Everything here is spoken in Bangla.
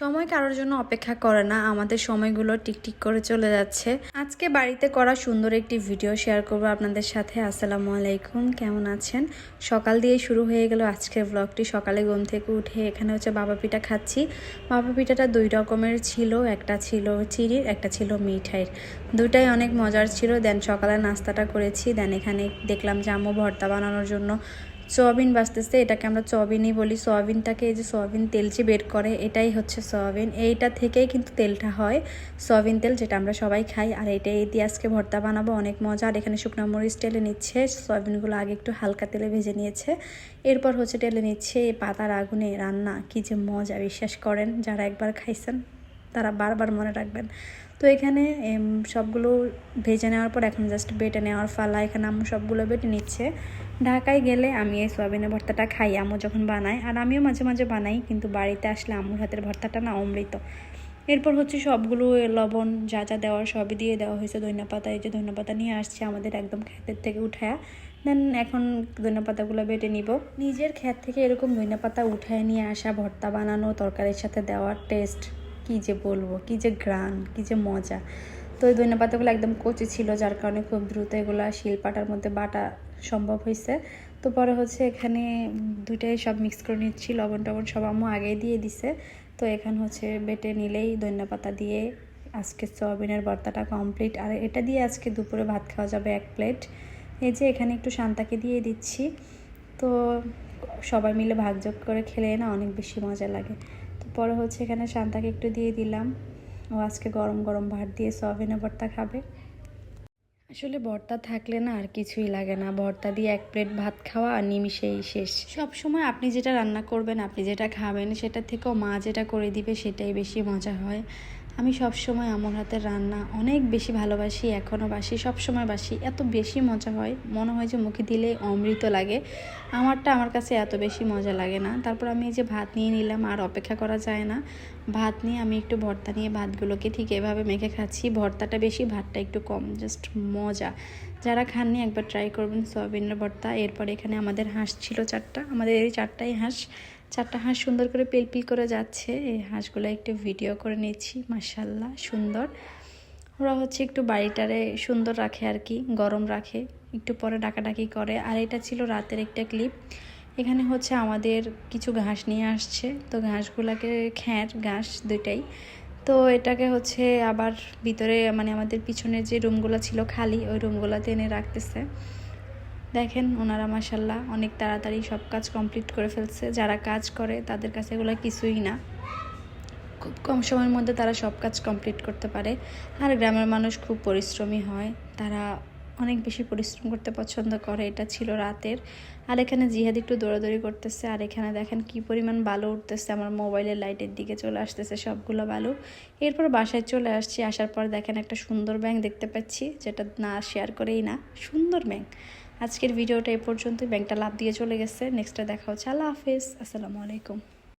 সময় কারোর জন্য অপেক্ষা করে না, আমাদের সময়গুলো টিকটিক করে চলে যাচ্ছে। আজকে বাড়িতে করা সুন্দর একটি ভিডিও শেয়ার করব আপনাদের সাথে। আসসালামু আলাইকুম, কেমন আছেন? সকাল দিয়ে শুরু হয়ে গেল আজকের ব্লগটি সকালে ঘুম থেকে উঠে এখানে হচ্ছে বাবা পিঠা খাচ্ছি। বাবা পিঠাটা দুই রকমের ছিল, একটা ছিল চিনির একটা ছিল মিঠাইয়ের। দুটাই অনেক মজার ছিল। দেন সকালে নাস্তাটা করেছি। দেন এখানে দেখলাম যে জামু ভর্তা বানানোর জন্য সোয়াবিন বাঁচতেছে, এটাকে আমরা সোয়াবিনই বলি। সোয়াবিনটাকে এই যে সোয়াবিন তেল যে বের করে, এটাই হচ্ছে সোয়াবিন। এইটা থেকেই কিন্তু তেলটা হয়। সোয়াবিন তেল যেটা আমরা সবাই খাই। আর এটাই দিয়ে আজকে ভর্তা বানাবো, অনেক মজা। আর এখানে শুকনো মরিচ টেলে নিচ্ছে। সোয়াবিনগুলো আগে একটু হালকা তেলে ভেজে নিয়েছে। এরপর হচ্ছে টেলে নিচ্ছে এই পাতার আগুনে রান্না। কি যে মজা, বিশ্বাস করেন যারা একবার খাইছেন। তারা বারবার মনে রাখবেন। তো এখানে সবগুলো ভেজে নেওয়ার পর এখন জাস্ট বেটে নেওয়ার ফালা এখানে আম্মু সবগুলো বেটে নিচ্ছে। ঢাকায় গেলে আমি এই সোয়াবিনের ভর্তাটা খাই, আম্মু যখন বানাই আর আমিও মাঝে মাঝে বানাই, কিন্তু বাড়িতে আসলে আম্মুর হাতের ভর্তাটা না অমৃত। এরপর হচ্ছে সবগুলো লবণ যা যা দেওয়ার সবই দিয়ে দেওয়া হয়েছে। ধনিয়া পাতা, এই যে ধনিয়া পাতা নিয়ে আসছে আমাদের একদম ক্ষেতের থেকে উঠায়া। দেন এখন ধনিয়া পাতাগুলো বেটে নিব। নিজের ক্ষেত থেকে এরকম ধনিয়া পাতা উঠায় নিয়ে আসা, ভর্তা বানানো, তরকারির সাথে দেওয়ার টেস্ট কী যে বলব, কী যে গ্রান কী যে মজা। তো ওই ধনিয়া পাতাগুলো একদম কচি ছিল, যার কারণে খুব দ্রুত এগুলো শিলপাটার মধ্যে বাটা সম্ভব হয়েছে। তো পরে হচ্ছে এখানে দুইটাই সব মিক্স করে নিচ্ছি, লবণ টবণ সব আম্মু আগেই দিয়ে দিছে। তো এখানে হচ্ছে বেটে নিলেই ধনিয়া পাতা দিয়ে আজকে সয়াবিনের ভর্তাটা কমপ্লিট আর এটা দিয়ে আজকে দুপুরে ভাত খাওয়া যাবে এক প্লেট এই যে এখানে একটু শান্তাকে দিয়ে দিচ্ছি। তো সবাই মিলে ভাগযোগ করে খেলে না অনেক বেশি মজা লাগে। পরে হচ্ছে এখানে শান্তাকে একটু দিয়ে দিলাম। ও আজকে গরম গরম ভাত দিয়ে সয়াবিনের ভর্তা খাবে। আসলে ভর্তা থাকলে না আর কিছুই লাগে না। ভর্তা দিয়ে এক প্লেট ভাত খাওয়া আর নিমিশেই শেষ। সব সময় আপনি যেটা রান্না করবেন, আপনি যেটা খাবেন, সেটা থেকেও মা যেটা করে দিবে, সেটাই বেশি মজা হয়। আমি সব সময় আমার হাতের রান্না অনেক বেশি ভালোবাসি, এখনও বাসি সব সময় বাসি। এত বেশি মজা হয়, মনে হয় যে মুখে দিলে অমৃত লাগে। আমারটা আমার কাছে এত বেশি মজা লাগে না। তারপর আমি এই যে ভাত নিয়ে নিলাম, আর অপেক্ষা করা যায় না। ভাত নিয়ে আমি একটু ভর্তা নিয়ে ভাতগুলোকে ঠিক এভাবে মেখে খাচ্ছি। ভর্তাটা বেশি, ভাতটা একটু কম জাস্ট মজা। যারা খাননি একবার ট্রাই করবেন, সয়াবিনের ভর্তা। এরপর এখানে আমাদের হাঁস ছিল চারটা। আমাদের এই চারটাই হাঁস চারটা হাঁস সুন্দর করে পিলপিল করে যাচ্ছে। এই হাঁসগুলো একটু ভিডিও করে নিচ্ছি মাসাল্লাহ সুন্দর। ওরা হচ্ছে একটু বাড়িটারে সুন্দর রাখে আর কি, গরম রাখে, একটু পরে ডাকাডাকি করে। আর এটা ছিল রাতের একটা ক্লিপ এখানে হচ্ছে আমাদের কিছু ঘাস নিয়ে আসছে, তো ঘাসগুলোকে খ্যার ঘাস দুইটাই। তো এটাকে হচ্ছে আবার ভিতরে মানে আমাদের পিছনে যে রুমগুলো ছিল খালি, ওই রুমগুলোতে এনে রাখতেছে। দেখেন ওনারা মাসাল্লাহ অনেক তাড়াতাড়ি সব কাজ কমপ্লিট করে ফেলছে। যারা কাজ করে, তাদের কাছে এগুলো কিছুই না। খুব কম সময়ের মধ্যে তারা সব কাজ কমপ্লিট করতে পারে। আর গ্রামের মানুষ খুব পরিশ্রমী হয়। তারা অনেক বেশি পরিশ্রম করতে পছন্দ করে, এটা ছিল রাতের। আর এখানে জিহাদ একটু দৌড়াদৌড়ি করতেছে, আর এখানে দেখেন কি পরিমাণ বালু উঠতেছে, আমার মোবাইলের লাইটের দিকে চলে আসতেছে সবগুলো বালু। এরপর বাসায় চলে আসছি, আসার পর দেখেন একটা সুন্দর ব্যাংক দেখতে পাচ্ছি, যেটা না শেয়ার করেই না, সুন্দর ব্যাংক। আজকের ভিডিওটা এ পর্যন্ত ব্যাংকটা লাভ দিয়ে চলে গেছে নেক্সটটা দেখা হচ্ছে, আল্লাহ হাফিজ, আসসালামু আলাইকুম।